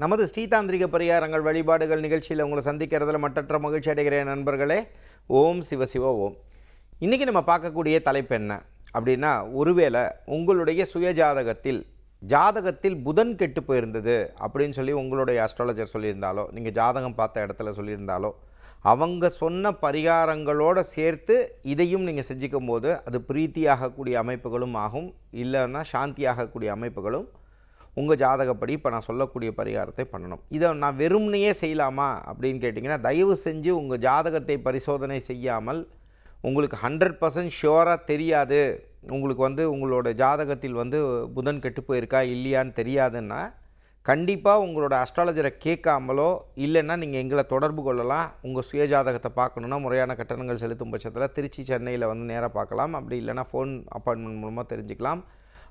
நமது ஸ்ரீதாந்திரிக பரிகாரங்கள் வழிபாடுகள் நிகழ்ச்சியில் உங்களை சந்திக்கிறதுல மற்றற்ற மகிழ்ச்சி அடைகிறேன் நண்பர்களே. ஓம் சிவ ஓம். இன்றைக்கி நம்ம பார்க்கக்கூடிய தலைப்பு என்ன அப்படின்னா ஒருவேளை உங்களுடைய சுயஜாதகத்தில் ஜாதகத்தில் புதன் கெட்டு போயிருந்தது அப்படின்னு சொல்லி உங்களுடைய அஸ்ட்ராலஜர் சொல்லியிருந்தாலோ நீங்கள் ஜாதகம் பார்த்த இடத்துல சொல்லியிருந்தாலோ அவங்க சொன்ன பரிகாரங்களோடு சேர்த்து இதையும் நீங்கள் செஞ்சுக்கும் போது அது பிரீத்தியாகக்கூடிய அமைப்புகளும் ஆகும் இல்லைன்னா சாந்தியாகக்கூடிய அமைப்புகளும் உங்கள் ஜாதகப்படி இப்போ நான் சொல்லக்கூடிய பரிகாரத்தை பண்ணணும். இதை நான் வெறும்னையே செய்யலாமா? அப்படின்னு கேட்டிங்கன்னா தயவு செஞ்சு உங்கள் ஜாதகத்தை பரிசோதனை செய்யாமல் உங்களுக்கு ஹண்ட்ரட் பர்சன்ட் ஷுவராக தெரியாது உங்களுக்கு வந்து உங்களோட ஜாதகத்தில் வந்து புதன் கெட்டு போயிருக்கா இல்லையான்னு தெரியாதுன்னா கண்டிப்பாக உங்களோட அஸ்ட்ராலஜரை கேட்காமலோ இல்லைன்னா நீங்கள் எங்களை தொடர்பு கொள்ளலாம். உங்கள் சுயஜாதகத்தை பார்க்கணுன்னா முறையான கட்டணங்கள் செலுத்தும் பட்சத்தில் திருச்சி சென்னையில் வந்து நேராக பார்க்கலாம். அப்படி இல்லைன்னா ஃபோன் அப்பாயின்மெண்ட் மூலமாக தெரிஞ்சுக்கலாம்.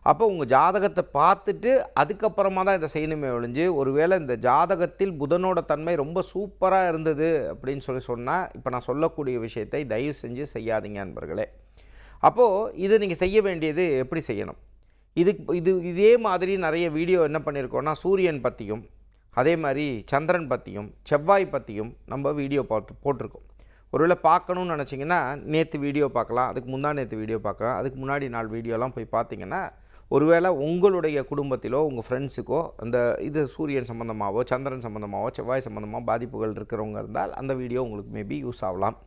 அப்போ உங்கள் ஜாதகத்தை பார்த்துட்டு அதுக்கப்புறமா தான் இதை செய்யணுமே ஒழிஞ்சு ஒருவேளை இந்த ஜாதகத்தில் புதனோட தன்மை ரொம்ப சூப்பராக இருந்தது அப்படின்னு சொல்லி சொன்னால் இப்போ நான் சொல்லக்கூடிய விஷயத்தை தயவு செஞ்சு செய்யாதீங்க நண்பர்களே அப்போது இது நீங்கள் செய்ய வேண்டியது எப்படி செய்யணும்? இதுக்கு இது இதே மாதிரி நிறைய வீடியோ என்ன பண்ணியிருக்கோன்னா சூரியன் பற்றியும் அதே மாதிரி சந்திரன் பற்றியும் செவ்வாய் பற்றியும் நம்ம வீடியோ போட்டு போட்டிருக்கோம். ஒருவேளை பார்க்கணுன்னு நினச்சிங்கன்னா நேற்று வீடியோ பார்க்கலாம் அதுக்கு முந்தா நேற்று வீடியோ பார்க்கலாம் அதுக்கு முன்னாடி நாள் வீடியோலாம் போய் பார்த்தீங்கன்னா ஒருவேளை உங்களுடைய குடும்பத்திலோ உங்கள் ஃப்ரெண்ட்ஸுக்கோ அந்த இது சூரியன் சம்மந்தமாகவோ சந்திரன் சம்மந்தமாகவோ செவ்வாய் சம்மந்தமாக பாதிப்புகள் இருக்கிறவங்க இருந்தால் அந்த வீடியோ உங்களுக்கு மேபி யூஸ் ஆகலாம்.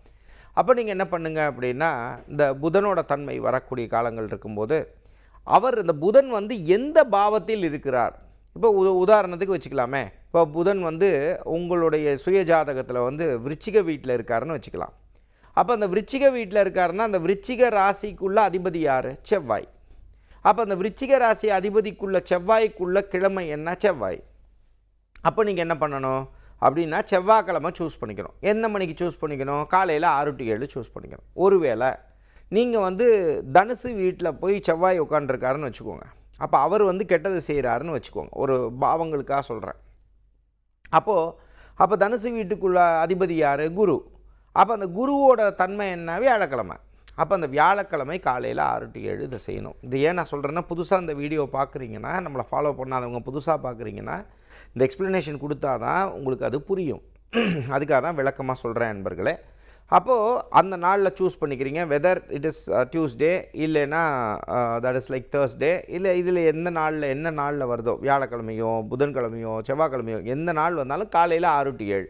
அப்போ நீங்கள் என்ன பண்ணுங்கள் அப்படின்னா இந்த புதனோட தன்மை வரக்கூடிய காலங்கள் இருக்கும்போது அவர் இந்த புதன் வந்து எந்த பாவத்தில் இருக்கிறார்? இப்போ உ உதாரணத்துக்கு வச்சுக்கலாமே. இப்போ புதன் வந்து உங்களுடைய சுய ஜாதகத்தில் வந்து விருச்சிக வீட்டில் இருக்காருன்னு வச்சுக்கலாம். அப்போ அந்த விருச்சிக வீட்டில் இருக்காருன்னா அந்த விருச்சிக ராசிக்குள்ள அதிபதி யார்? செவ்வாய். அப்போ அந்த விருச்சிக ராசி அதிபதிக்குள்ள செவ்வாய்க்குள்ள கிழமை என்ன? செவ்வாய். அப்போ நீங்கள் என்ன பண்ணணும்? அப்படின்னா செவ்வாய்க்கிழமை சூஸ் பண்ணிக்கணும். எந்த மணிக்கு சூஸ் பண்ணிக்கணும்? காலையில் ஆறு டு ஏழு சூஸ் பண்ணிக்கணும். ஒருவேளை நீங்கள் வந்து தனுசு வீட்டில் போய் செவ்வாய் உட்காந்துருக்காருன்னு வச்சுக்கோங்க. அப்போ அவர் வந்து கெட்டது செய்கிறாருன்னு வச்சுக்கோங்க. ஒரு பாவங்களுக்காக சொல்கிறேன் அப்போது அப்போ தனுசு வீட்டுக்குள்ள அதிபதி யார்? குரு. அப்போ அந்த குருவோட தன்மை என்ன வியாழக்கிழமை. அப்போ அந்த வியாழக்கிழமை காலையில் ஆறு டு ஏழு இதை செய்யணும். இது ஏன் நான் சொல்கிறேன்னா புதுசாக இந்த வீடியோ பார்க்குறீங்கன்னா நம்மளை ஃபாலோ பண்ணாதவங்க புதுசாக பார்க்குறீங்கன்னா இந்த எக்ஸ்ப்ளனேஷன் கொடுத்தா தான் உங்களுக்கு அது புரியும். அதுக்காக தான் விளக்கமாக சொல்கிறேன் நண்பர்களே. அப்போது அந்த நாளில் சூஸ் பண்ணிக்கிறீங்க வெதர் இட் இஸ் டியூஸ்டே இல்லைன்னா தட் இஸ் லைக் தேர்ஸ்டே இல்லை இதில் எந்த நாளில் என்ன நாளில் வருதோ வியாழக்கிழமையோ புதன்கிழமையோ செவ்வாய்க்கிழமையோ எந்த நாள் வந்தாலும் காலையில் ஆறு டு ஏழு.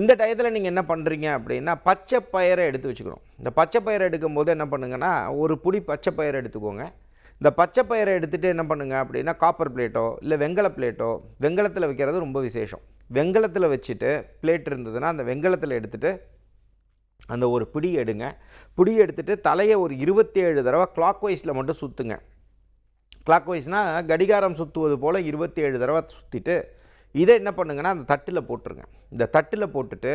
இந்த டயத்தில் நீங்கள் என்ன பண்ணுறீங்க அப்படின்னா பச்சை பயிரை எடுத்து வச்சுக்கணும். இந்த பச்சை பயிரை எடுக்கும்போது என்ன பண்ணுங்கன்னா ஒரு புடி பச்சை பயிரை எடுத்துக்கோங்க. இந்த பச்சை பயிரை எடுத்துகிட்டு என்ன பண்ணுங்க அப்படின்னா காப்பர் பிளேட்டோ இல்லை வெங்கல பிளேட்டோ வெங்கலத்தில் வைக்கிறது ரொம்ப விசேஷம். வெங்கலத்தில் வச்சுட்டு பிளேட் இருந்ததுன்னா அந்த வெங்கலத்தில் எடுத்துகிட்டு அந்த ஒரு பிடி எடுங்க. பிடி எடுத்துகிட்டு தலையை ஒரு இருபத்தேழு தடவை கிளாக் வைஸில் மட்டும் சுற்றுங்க கிளாக் வைஸ்னால் கடிகாரம் சுற்றுவது போல் இருபத்தேழு தடவை சுற்றிட்டு இதை என்ன பண்ணுங்கன்னா அந்த தட்டில் போட்டுருங்க. இந்த தட்டில் போட்டுட்டு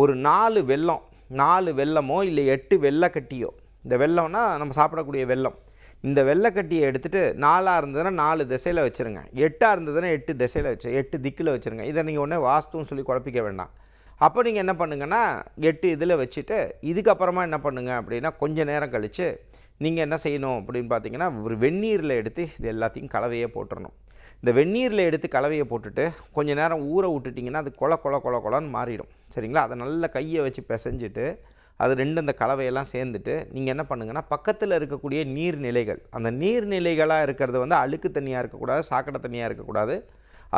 ஒரு நாலு வெல்லம் நாலு வெல்லமோ இல்லை எட்டு வெள்ளைக்கட்டியோ இந்த வெல்லம்னா நம்ம சாப்பிடக்கூடிய வெல்லம் இந்த வெள்ளைக்கட்டியை எடுத்துகிட்டு நாலாக இருந்ததுன்னா நாலு திசையில் வச்சுருங்க. எட்டாக இருந்ததுன்னா எட்டு திசையில் வச்சு எட்டு திக்கில் வச்சுருங்க. இதை நீங்கள் ஒன்றே வாஸ்துன்னு சொல்லி குழப்பிக்க வேண்டாம். அப்போ நீங்கள் என்ன பண்ணுங்கன்னா எட்டு இதில் வச்சுட்டு இதுக்கப்புறமா என்ன பண்ணுங்கள் அப்படின்னா கொஞ்சம் நேரம் கழித்து நீங்கள் என்ன செய்யணும் அப்படின்னு பார்த்தீங்கன்னா ஒரு வெந்நீரில் எடுத்து இது எல்லாத்தையும் கலவையே போட்டுடணும் இந்த வெந்நீரில் எடுத்து கலவையை போட்டுட்டு கொஞ்சம் நேரம் ஊற விட்டுட்டிங்கன்னா அது கொல கொல கொல கொலன்னு மாறிடும். சரிங்களா? அதை நல்ல கையை வச்சு பிசைஞ்சிட்டு அது ரெண்டு அந்த கலவையெல்லாம் சேர்ந்துட்டு நீங்கள் என்ன பண்ணுங்கன்னா பக்கத்தில் இருக்கக்கூடிய நீர்நிலைகள் அந்த நீர்நிலைகளாக இருக்கிறது வந்து அழுக்கு தண்ணியாக இருக்கக்கூடாது சாக்கடை தண்ணியாக இருக்கக்கூடாது.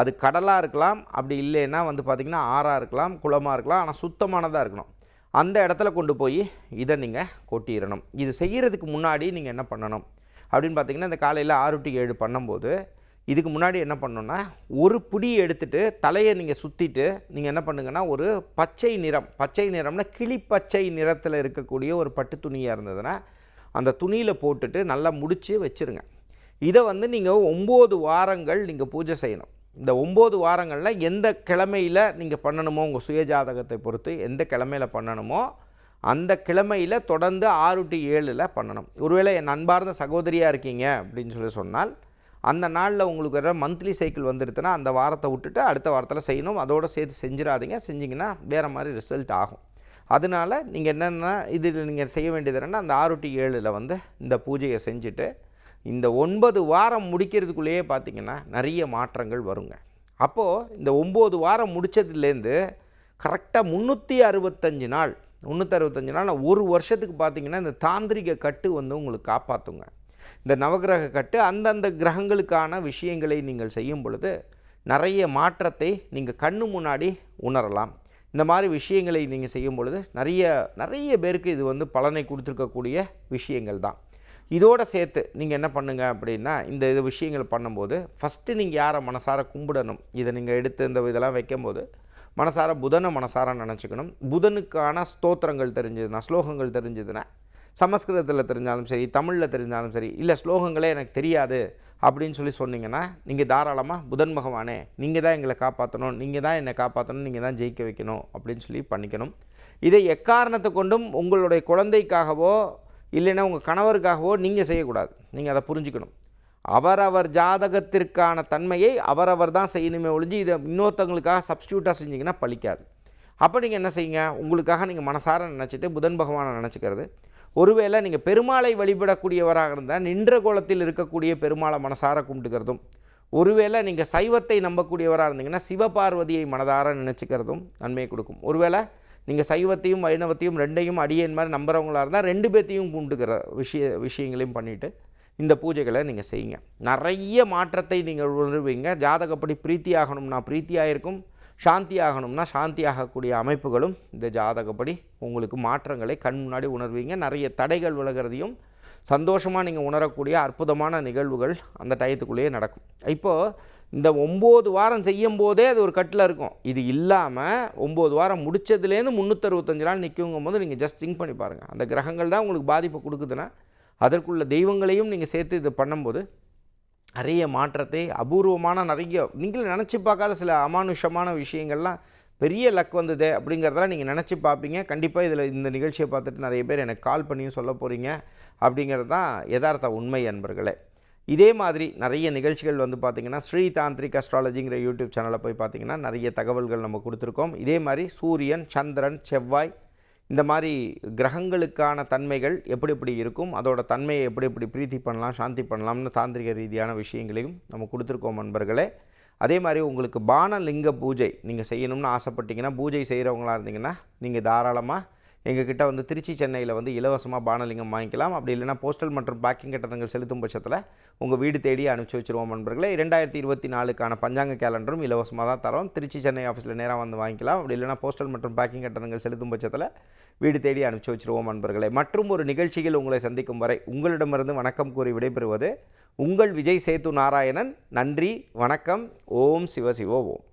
அது கடலாக இருக்கலாம் அப்படி இல்லைன்னா வந்து பார்த்திங்கன்னா ஆறாக இருக்கலாம் குளமாக இருக்கலாம் ஆனால் சுத்தமானதாக இருக்கணும். அந்த இடத்துல கொண்டு போய் இதை நீங்கள் கொட்டிடணும். இது செய்கிறதுக்கு முன்னாடி நீங்கள் என்ன பண்ணணும்? அப்படின்னு பார்த்தீங்கன்னா இந்த காலையில் ஆறு டு ஏழு பண்ணும்போது இதுக்கு முன்னாடி என்ன பண்ணணும்னா ஒரு பிடி எடுத்துகிட்டு தலையை நீங்கள் சுற்றிட்டு நீங்கள் என்ன பண்ணுங்கன்னா ஒரு பச்சை நிறம் பச்சை நிறம்னா கிளிப்பச்சை நிறத்தில் இருக்கக்கூடிய ஒரு பட்டு துணியாக இருந்ததுன்னா அந்த துணியில் போட்டுட்டு நல்லா முடித்து வச்சுருங்க. இதை வந்து நீங்கள் ஒம்பது வாரங்கள் நீங்கள் பூஜை செய்யணும். இந்த ஒம்பது வாரங்களில் எந்த கிழமையில் நீங்கள் பண்ணணுமோ உங்கள் சுயஜாதகத்தை பொறுத்து எந்த கிழமையில் பண்ணணுமோ அந்த கிழமையில் தொடர்ந்து ஆறு டு ஏழில் பண்ணணும். ஒருவேளை என் அன்பார்ந்த சகோதரியாக இருக்கீங்க அப்படின்னு சொல்லி சொன்னால் அந்த நாளில் உங்களுக்கு வர மந்த்லி சைக்கிள் வந்துடுதுன்னா அந்த வாரத்தை விட்டுட்டு அடுத்த வாரத்தில் செய்யணும். அதோடு சேர்த்து செஞ்சிடாதீங்க. செஞ்சிங்கன்னா வேறு மாதிரி ரிசல்ட் ஆகும். அதனால் நீங்கள் என்னென்னா இதில் நீங்கள் செய்ய வேண்டியது என்னென்னா அந்த ஆறு டு ஏழில் வந்து இந்த பூஜையை செஞ்சுட்டு இந்த ஒன்பது வாரம் முடிக்கிறதுக்குள்ளேயே பார்த்தீங்கன்னா நிறைய மாற்றங்கள் வருங்க. அப்போது இந்த ஒம்பது வாரம் முடித்ததுலேருந்து கரெக்டாக முந்நூற்றி அறுபத்தஞ்சு நாள் முந்நூற்றி அறுபத்தஞ்சு நாள் ஒரு வருஷத்துக்கு பார்த்தீங்கன்னா இந்த தாந்திரிக கட்டு வந்து உங்களுக்கு காப்பாற்றுங்க இந்த நவகிரக கட்டு அந்தந்த கிரகங்களுக்கான விஷயங்களை நீங்கள் செய்யும் பொழுது நிறைய மாற்றத்தை நீங்கள் கண்ணு முன்னாடி உணரலாம். இந்த மாதிரி விஷயங்களை நீங்கள் செய்யும் பொழுது நிறைய நிறைய பேருக்கு இது வந்து பலனை கொடுத்துருக்கக்கூடிய விஷயங்கள் தான். இதோடு சேர்த்து நீங்கள் என்ன பண்ணுங்க அப்படின்னா இந்த இது விஷயங்கள் பண்ணும்போது ஃபஸ்ட்டு நீங்கள் யாரை மனசார கும்பிடணும்? இதை நீங்கள் எடுத்து இந்த இதெல்லாம் வைக்கும்போது மனசார புதனை மனசார நினச்சிக்கணும். புதனுக்கான ஸ்தோத்திரங்கள் தெரிஞ்சதுன்னா ஸ்லோகங்கள் தெரிஞ்சதுன்னா சமஸ்கிருதத்தில் தெரிஞ்சாலும் சரி தமிழில் தெரிஞ்சாலும் சரி இல்லை ஸ்லோகங்களே எனக்கு தெரியாது அப்படின்னு சொல்லி சொன்னீங்கன்னா நீங்கள் தாராளமாக புதன் பகவானே நீங்கள் தான் எங்களை காப்பாற்றணும் நீங்கள் தான் என்னை காப்பாற்றணும் நீங்கள் தான் ஜெயிக்க வைக்கணும் அப்படின்னு சொல்லி பண்ணிக்கணும். இதை எக்காரணத்தை கொண்டும் உங்களுடைய குழந்தைக்காகவோ இல்லைன்னா உங்கள் கணவருக்காகவோ நீங்கள் செய்யக்கூடாது. நீங்கள் அதை புரிஞ்சுக்கணும். அவரவர் ஜாதகத்திற்கான தன்மையை அவரவர் தான் செய்யணுமே ஒழிஞ்சு இதை இன்னொருத்தவங்களுக்காக சப்ஸ்டியூட்டாக செஞ்சீங்கன்னா பழிக்காது. அப்போ நீங்கள் என்ன செய்யுங்க? உங்களுக்காக நீங்கள் மனசார நினச்சிட்டு புதன் பகவானை நினச்சிக்கிறது. ஒருவேளை நீங்கள் பெருமாளை வழிபடக்கூடியவராக இருந்தால் நின்ற கோலத்தில் இருக்கக்கூடிய பெருமாளை மனசார கும்பிட்டுக்கிறதும் ஒருவேளை நீங்கள் சைவத்தை நம்பக்கூடியவராக இருந்தீங்கன்னா சிவபார்வதியை மனதார நினச்சிக்கிறதும் நன்மையை கொடுக்கும். ஒருவேளை நீங்கள் சைவத்தையும் வைணவத்தையும் ரெண்டையும் அடியேன் மாதிரி நம்புகிறவங்களாக இருந்தால் ரெண்டு பேர்த்தையும் கும்பிட்டுக்கிற விஷய விஷயங்களையும் பண்ணிவிட்டு இந்த பூஜைகளை நீங்கள் செய்யுங்க. நிறைய மாற்றத்தை நீங்கள் உணர்வீங்க. ஜாதகப்படி பிரீத்தி ஆகணும்னா பிரீத்தியாக இருக்கும் சாந்தி ஆகணும்னா சாந்தி ஆகக்கூடிய அமைப்புகளும் இந்த ஜாதகப்படி உங்களுக்கு மாற்றங்களை கண் முன்னாடி உணர்வீங்க. நிறைய தடைகள் விலகிறதையும் சந்தோஷமாக நீங்கள் உணரக்கூடிய அற்புதமான நிகழ்வுகள் அந்த டயத்துக்குள்ளேயே நடக்கும். இப்போது இந்த ஒம்பது வாரம் செய்யும் போதே அது ஒரு கட்டில் இருக்கும். இது இல்லாமல் ஒம்பது வாரம் முடிச்சதுலேருந்து முந்நூற்றறுபத்தஞ்சு நாள் நிற்குங்கும் போது நீங்கள் ஜஸ்ட் திங்க் பண்ணி பாருங்கள் அந்த கிரகங்கள் தான் உங்களுக்கு பாதிப்பு கொடுக்குதுன்னா அதற்குள்ள தெய்வங்களையும் நீங்கள் சேர்த்து இது பண்ணும்போது நிறைய மாற்றத்தை அபூர்வமான நிறைய நீங்களும் நினச்சி பார்க்காத சில அமானுஷமான விஷயங்கள்லாம் பெரிய லக் வந்தது அப்படிங்கிறதெல்லாம் நீங்கள் நினச்சி பார்ப்பீங்க. கண்டிப்பாக இதில் இந்த நிகழ்ச்சியை பார்த்துட்டு நிறைய பேர் எனக்கு கால் பண்ணியும் சொல்ல போகிறீங்க அப்படிங்கிறது தான் யதார்த்த உண்மை அன்பர்களே. இதே மாதிரி நிறைய நிகழ்ச்சிகள் வந்து பார்த்திங்கன்னா ஸ்ரீ தாந்திரிக் அஸ்ட்ராலஜிங்கிற யூடியூப் சேனலில் போய் பார்த்தீங்கன்னா நிறைய தகவல்கள் நம்ம கொடுத்துருக்கோம். இதே மாதிரி சூரியன் சந்திரன் செவ்வாய் இந்த மாதிரி கிரகங்களுக்கான தன்மைகள் எப்படி எப்படி இருக்கும் அதோட தன்மையை எப்படி எப்படி பிரீத்தி பண்ணலாம் சாந்தி பண்ணலாம்னு தாந்திரிக ரீதியான விஷயங்களையும் நம்ம கொடுத்துருக்கோம் நண்பர்களே. அதே மாதிரி உங்களுக்கு பானலிங்க பூஜை நீங்கள் செய்யணும்னு ஆசைப்பட்டீங்கன்னா பூஜை செய்கிறவங்களா இருந்தீங்கன்னா நீங்கள் தாராளமாக எங்ககிட்ட வந்து திருச்சி சென்னையில் வந்து இலவசமாக பானலிங்கம் வாங்கிக்கலாம். அப்படி இல்லைன்னா போஸ்டல் மற்றும் பேக்கிங் கட்டணங்கள் செலுத்தும் பட்சத்தில் உங்கள் வீடு தேடி அனுப்பிச்சி வச்சுருவோம் நண்பர்களே. இரண்டாயிரத்தி இருபத்தி நாலுக்கான பஞ்சாங்க கேலண்டரும் இலவசமாக தான் தரோம். திருச்சி சென்னை ஆஃபீஸில் நேராக வந்து வாங்கிக்கலாம். அப்படி இல்லைன்னா போஸ்டல் மற்றும் பேக்கிங் கட்டணங்கள் செலுத்தும் பட்சத்தில் வீடு தேடி அனுப்பிச்சி வச்சுருவோம் நண்பர்களே. மற்றும் ஒரு நிகழ்ச்சியில் உங்களை சந்திக்கும் வரை உங்களிடமிருந்து வணக்கம் கூறி விடைபெறுவது உங்கள் விஜய் சேத்து நாராயணன். நன்றி வணக்கம். ஓம் சிவ ஓம்.